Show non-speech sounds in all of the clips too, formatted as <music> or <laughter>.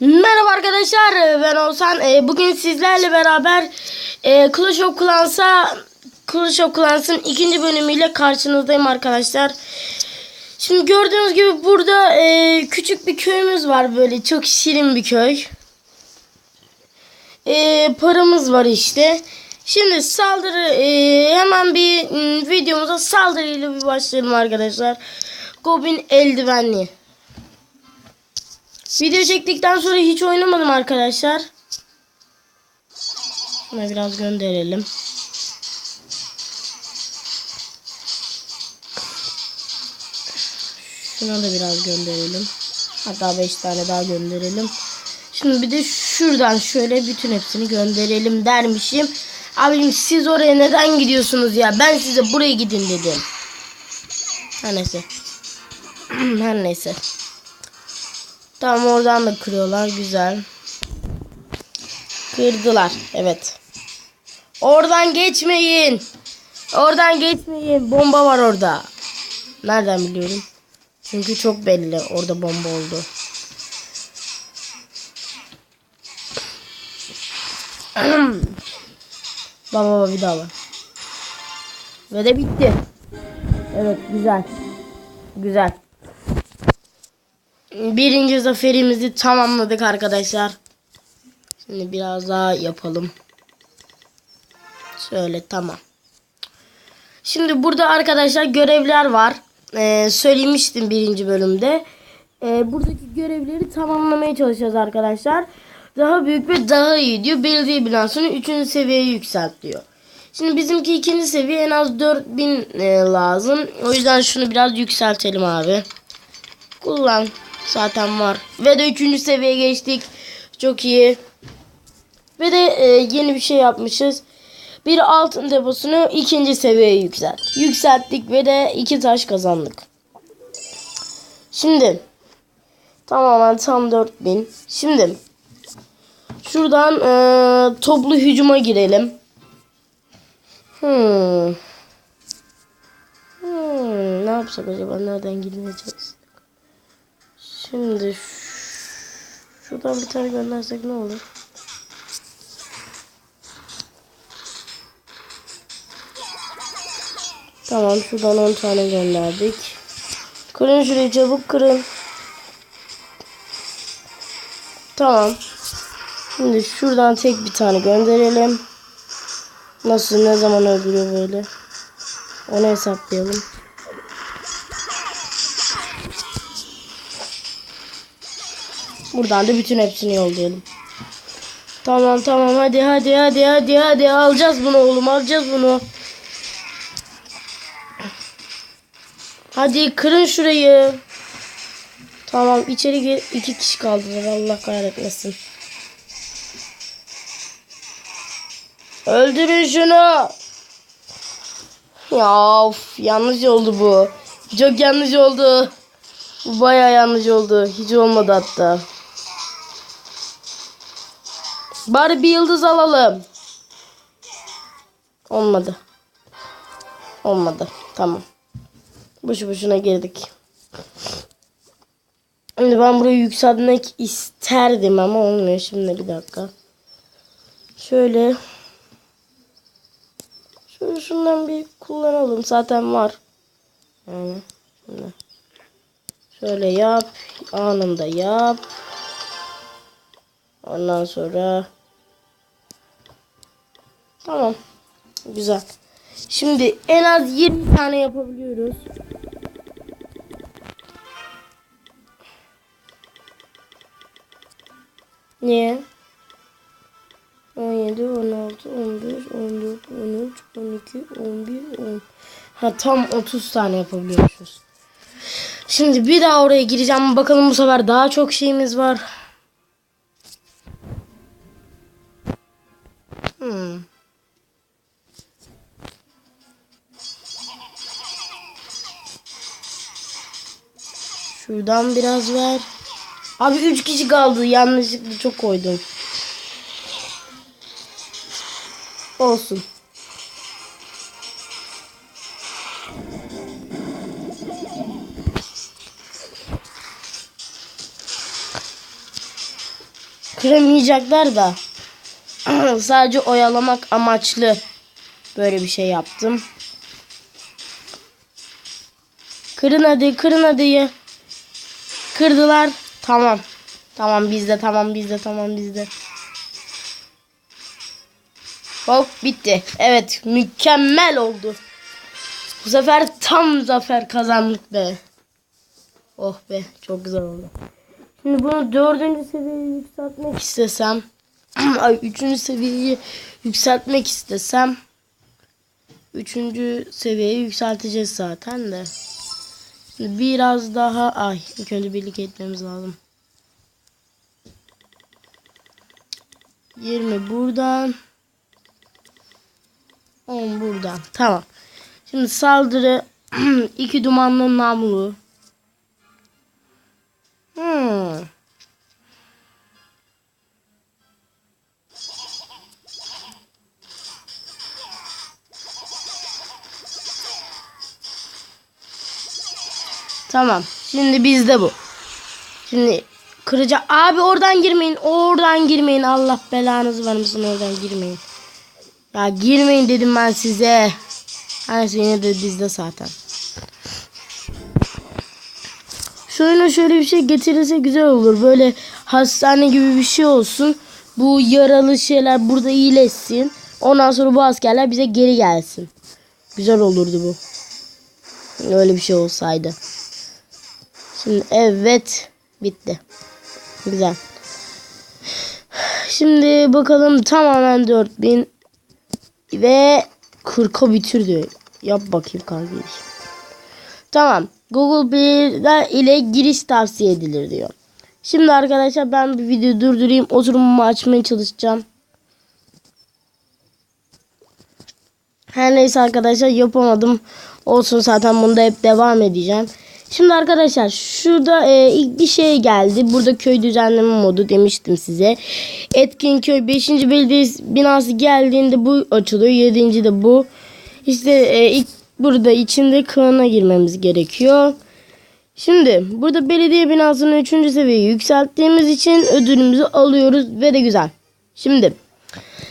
Merhaba arkadaşlar ben Oğuzhan. Ee, Bugün sizlerle beraber e, Clash of Clans'a Clash of Clans'ın ikinci bölümüyle karşınızdayım arkadaşlar. Şimdi gördüğünüz gibi burada e, küçük bir köyümüz var böyle çok şirin bir köy. E, paramız var işte. Şimdi saldırı e, hemen bir videomuza saldırıyla bir başlayalım arkadaşlar. Goblin eldivenli. Video çektikten sonra hiç oynamadım arkadaşlar. Şuna biraz gönderelim. Şuna da biraz gönderelim. Hatta 5 tane daha gönderelim. Şimdi bir de şuradan şöyle bütün hepsini gönderelim dermişim. Abim siz oraya neden gidiyorsunuz ya? Ben size buraya gidin dedim. Her neyse. <clears throat> Her neyse. Tamam oradan da kırıyorlar. Güzel. Kırdılar. Evet. Oradan geçmeyin. Oradan geçmeyin. Bomba var orada. Nereden biliyorum? Çünkü çok belli. Orada bomba oldu. <clears throat> baba baba bir daha var. Ve de bitti. Evet güzel. Güzel. Birinci zaferimizi tamamladık arkadaşlar. Şimdi biraz daha yapalım. Şöyle tamam. Şimdi burada arkadaşlar görevler var. Ee, söylemiştim birinci bölümde. Ee, buradaki görevleri tamamlamaya çalışacağız arkadaşlar. Daha büyük ve daha iyi diyor. Belediye bilansını 3. seviyeye yükselt diyor. Şimdi bizimki ikinci seviye en az 4000 e, lazım. O yüzden şunu biraz yükseltelim abi. Kullan. Zaten var. Ve de 3. seviyeye geçtik. Çok iyi. Ve de e, yeni bir şey yapmışız. Bir altın deposunu ikinci seviyeye yükselt. Yükselttik ve de iki taş kazandık. Şimdi tamamen tam 4000. Şimdi şuradan e, toplu hücuma girelim. Hmm. Hmm, ne yapsak acaba? Nereden girmeye çalışsak? Şimdi şuradan bir tane göndersek ne olur? Tamam şuradan 10 tane gönderdik. Kırın şurayı çabuk kırın. Tamam. Şimdi şuradan tek bir tane gönderelim. Nasıl ne zaman öldürüyor böyle? Onu hesaplayalım. Buradan da bütün hepsini yollayalım. Tamam tamam hadi hadi hadi hadi hadi alacağız bunu oğlum alacağız bunu. Hadi kırın şurayı. Tamam içeri iki kişi kaldılar Allah kahretmesin. Öldürün şunu. Ya of yanlış oldu bu. Çok yanlış oldu. Bu baya yanlış oldu. Hiç olmadı hatta. Bari bir yıldız alalım. Olmadı. Olmadı. Tamam. Boşu boşuna girdik. Şimdi ben burayı yükseltmek isterdim ama olmuyor. Şimdi bir dakika. Şöyle. Şöyle şundan bir kullanalım. Zaten var. Yani. Şimdi. Şöyle yap. Anında yap. Ondan sonra. Tamam. Güzel. Şimdi en az 20 tane yapabiliyoruz. Niye? 17, 16, 15, 14, 13, 12, 11, 10. Ha tam 30 tane yapabiliyoruz. Şimdi bir daha oraya gireceğim. Bakalım bu sefer daha çok şeyimiz var. Hmm. Şuradan biraz ver. Abi 3 kişi kaldı. Yanlışlıkla çok koydum. Olsun. kıramayacaklar da <clears throat> sadece oyalamak amaçlı böyle bir şey yaptım. Kırın hadi kırın hadi ya. Kırdılar. Tamam. Tamam bizde tamam bizde tamam bizde. Hop bitti. Evet mükemmel oldu. Bu sefer tam zafer kazandık be. Oh be çok güzel oldu. Şimdi bunu dördüncü seviyeye yükseltmek istesem. <clears throat> Ay üçüncü seviyeyi yükseltmek istesem. Üçüncü seviyeye yükselteceğiz zaten de. Biraz daha ay ilk birlik etmemiz lazım. 20 buradan. 10 buradan. Tamam. Şimdi saldırı <clears throat> iki dumanlı namlu. Hmm. Tamam. Şimdi bizde bu. Şimdi kıracak. Abi oradan girmeyin. Oradan girmeyin. Allah belanızı vermesin oradan girmeyin. Ya girmeyin dedim ben size. Her yine de bizde zaten. Şöyle şöyle bir şey getirirse güzel olur. Böyle hastane gibi bir şey olsun. Bu yaralı şeyler burada iyileşsin. Ondan sonra bu askerler bize geri gelsin. Güzel olurdu bu. Öyle bir şey olsaydı. Şimdi evet bitti. Güzel. Şimdi bakalım tamamen 4000 ve 40'a bitir diyor. Yap bakayım kardeşim. Tamam. Google Play ile giriş tavsiye edilir diyor. Şimdi arkadaşlar ben bir video durdurayım. Oturumumu açmaya çalışacağım. Her neyse arkadaşlar yapamadım. Olsun zaten bunda hep devam edeceğim. Şimdi arkadaşlar şurada e, ilk bir şey geldi. Burada köy düzenleme modu demiştim size. Etkin köy 5. belediye binası geldiğinde bu açılıyor. 7. de bu. İşte e, ilk burada içinde klana girmemiz gerekiyor. Şimdi burada belediye binasının 3. seviyeyi yükselttiğimiz için ödülümüzü alıyoruz ve de güzel. Şimdi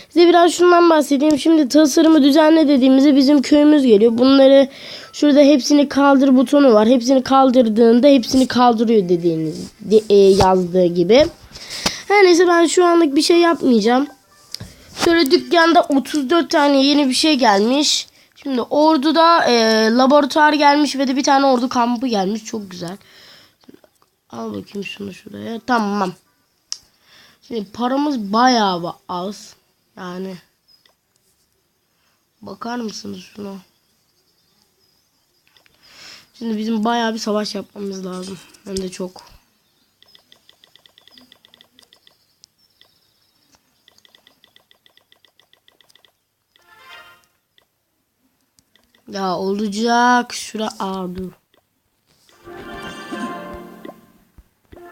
Size biraz şundan bahsedeyim. Şimdi tasarımı düzenle dediğimizde bizim köyümüz geliyor. Bunları şurada hepsini kaldır butonu var. Hepsini kaldırdığında hepsini kaldırıyor dediğiniz de, e, yazdığı gibi. Her neyse ben şu anlık bir şey yapmayacağım. Şöyle dükkanda 34 tane yeni bir şey gelmiş. Şimdi orduda e, laboratuvar gelmiş ve de bir tane ordu kampı gelmiş. Çok güzel. Al bakayım şunu şuraya. Tamam. Şimdi paramız bayağı az. Yani bakar mısınız şuna? Şimdi bizim bayağı bir savaş yapmamız lazım. Hem de çok. Ya olacak. Şura.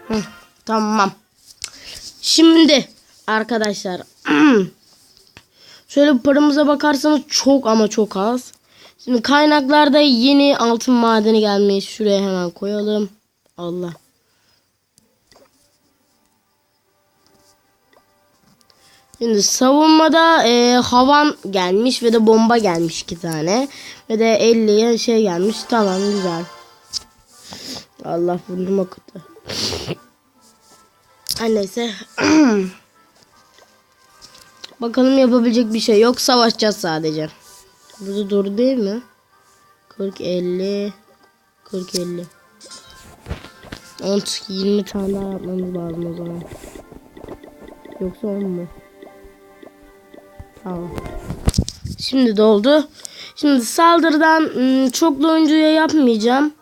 Hı, tamam. Şimdi arkadaşlar <clears throat> Şöyle paramıza bakarsanız çok ama çok az. Şimdi kaynaklarda yeni altın madeni gelmiş. Şuraya hemen koyalım. Allah. Şimdi savunmada e, havan gelmiş ve de bomba gelmiş iki tane. Ve de 50'ye şey gelmiş. Tamam güzel. Allah burnum akıttı. Neyse. <clears throat> Bakalım yapabilecek bir şey yok. Savaşacağız sadece. Burada doğru değil mi? 40 50 40 50 10 20 tane daha yapmamız lazım o zaman. Yoksa 10 mu? Tamam. Şimdi doldu. Şimdi saldırıdan ıı, çoklu oyuncuya yapmayacağım.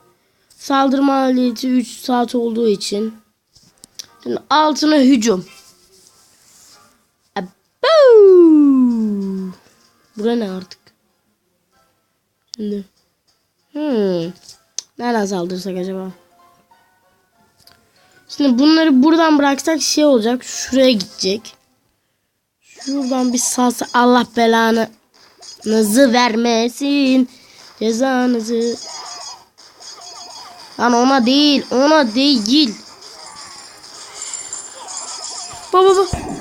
Saldırı maliyeti 3 saat olduğu için. Şimdi altına hücum. Bura ne artık? Şimdi. Hmm. Nereden saldırsak acaba? Şimdi bunları buradan bıraksak şey olacak. Şuraya gidecek. Şuradan bir salsa Allah belanı nızı vermesin. Cezanızı. Lan ona değil. Ona değil. Baba baba.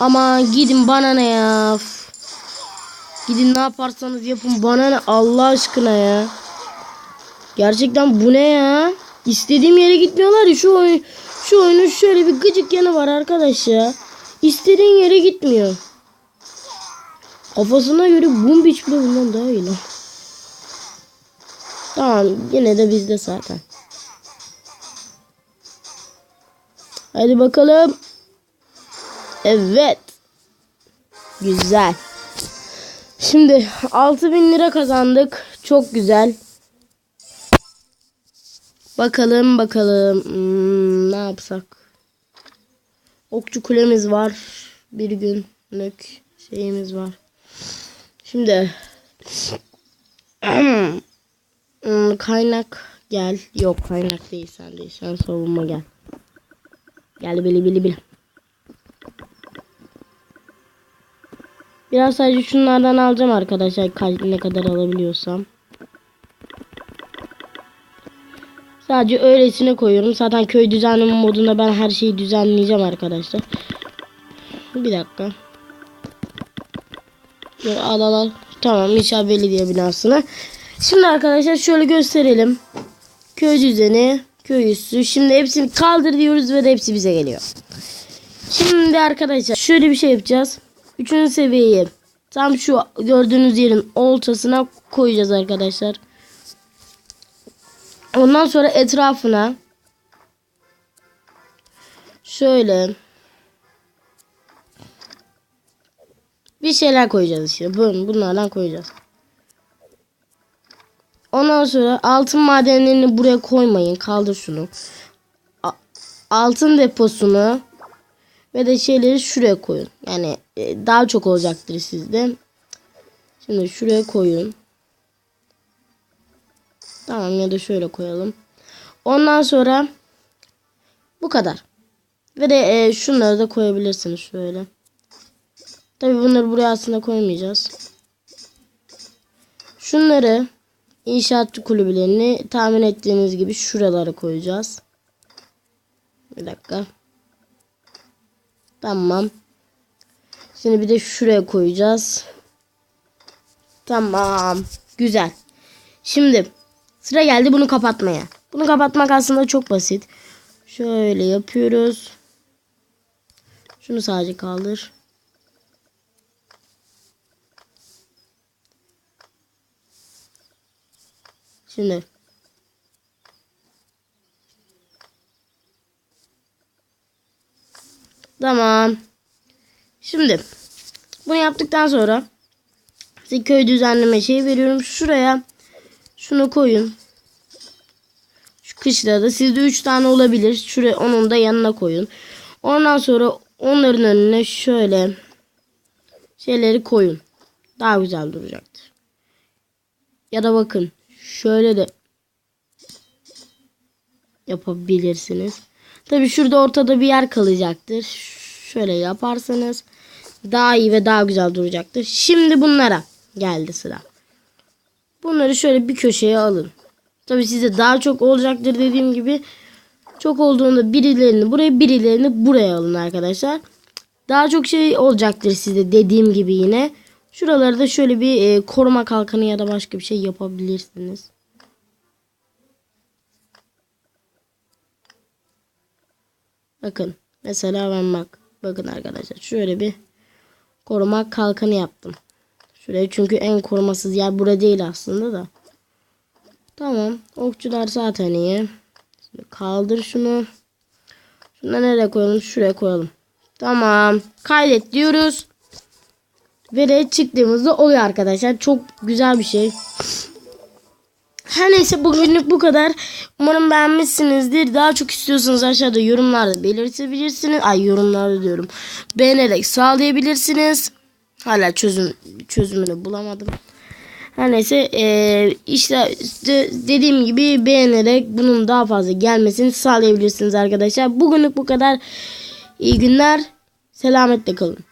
Ama gidin bana ne ya. Gidin ne yaparsanız yapın bana ne Allah aşkına ya. Gerçekten bu ne ya? İstediğim yere gitmiyorlar ya şu oyun şu oyunun şöyle bir gıcık yanı var arkadaş ya. İstediğin yere gitmiyor. Kafasına göre Boom Beach bile bundan daha iyi lan. Tamam yine de bizde zaten. Hadi bakalım. Evet. Güzel. Şimdi 6000 lira kazandık. Çok güzel. Bakalım bakalım. Hmm, ne yapsak? Okçu kulemiz var. Bir günlük şeyimiz var. Şimdi Hmm, kaynak gel. Yok kaynak değil sen değil. Sen savunma gel. Gel bili bili bili. Biraz sadece şunlardan alacağım arkadaşlar. Ne kadar alabiliyorsam. Sadece öylesine koyuyorum. Zaten köy düzenleme modunda ben her şeyi düzenleyeceğim arkadaşlar. Bir dakika. Dur, al al al. Tamam inşaat belediye binasına. Şimdi arkadaşlar şöyle gösterelim. Köy düzeni, köy üssü. Şimdi hepsini kaldır diyoruz ve hepsi bize geliyor. Şimdi arkadaşlar şöyle bir şey yapacağız. Üçüncü seviyeyi tam şu gördüğünüz yerin ortasına koyacağız arkadaşlar. Ondan sonra etrafına şöyle bir şeyler koyacağız işte. Bun, bunlardan koyacağız. Ondan sonra altın madenlerini buraya koymayın. Kaldır şunu. Altın deposunu ve de şeyleri şuraya koyun. Yani e, daha çok olacaktır sizde. Şimdi şuraya koyun. Tamam ya da şöyle koyalım. Ondan sonra bu kadar. Ve de e, şunları da koyabilirsiniz şöyle. Tabi bunları buraya aslında koymayacağız. Şunları inşaat kulübelerini tahmin ettiğiniz gibi şuralara koyacağız. Bir dakika. Tamam. Şimdi bir de şuraya koyacağız. Tamam. Güzel. Şimdi sıra geldi bunu kapatmaya. Bunu kapatmak aslında çok basit. Şöyle yapıyoruz. Şunu sadece kaldır. Şimdi Tamam. Şimdi bunu yaptıktan sonra size köy düzenleme şeyi veriyorum. Şuraya şunu koyun. Şu kışla da sizde 3 tane olabilir. Şuraya onun da yanına koyun. Ondan sonra onların önüne şöyle şeyleri koyun. Daha güzel duracaktır. Ya da bakın şöyle de yapabilirsiniz. Tabi şurada ortada bir yer kalacaktır. Şöyle yaparsanız daha iyi ve daha güzel duracaktır. Şimdi bunlara geldi sıra. Bunları şöyle bir köşeye alın. Tabi size daha çok olacaktır dediğim gibi. Çok olduğunda birilerini buraya birilerini buraya alın arkadaşlar. Daha çok şey olacaktır size dediğim gibi yine. Şuraları da şöyle bir e, koruma kalkanı ya da başka bir şey yapabilirsiniz. Bakın. Mesela ben bak. Bakın arkadaşlar. Şöyle bir koruma kalkanı yaptım. Şuraya çünkü en korumasız yer burada değil aslında da. Tamam. Okçular zaten iyi. Şimdi kaldır şunu. Şunu nereye koyalım? Şuraya koyalım. Tamam. Kaydet diyoruz. Ve de çıktığımızda oluyor arkadaşlar. Çok güzel bir şey. Her neyse bugünlük bu kadar. Umarım beğenmişsinizdir. Daha çok istiyorsanız aşağıda yorumlarda belirtebilirsiniz. Ay yorumlarda diyorum. Beğenerek sağlayabilirsiniz. Hala çözüm çözümünü bulamadım. Her neyse e, işte, işte dediğim gibi beğenerek bunun daha fazla gelmesini sağlayabilirsiniz arkadaşlar. Bugünlük bu kadar. İyi günler. Selametle kalın.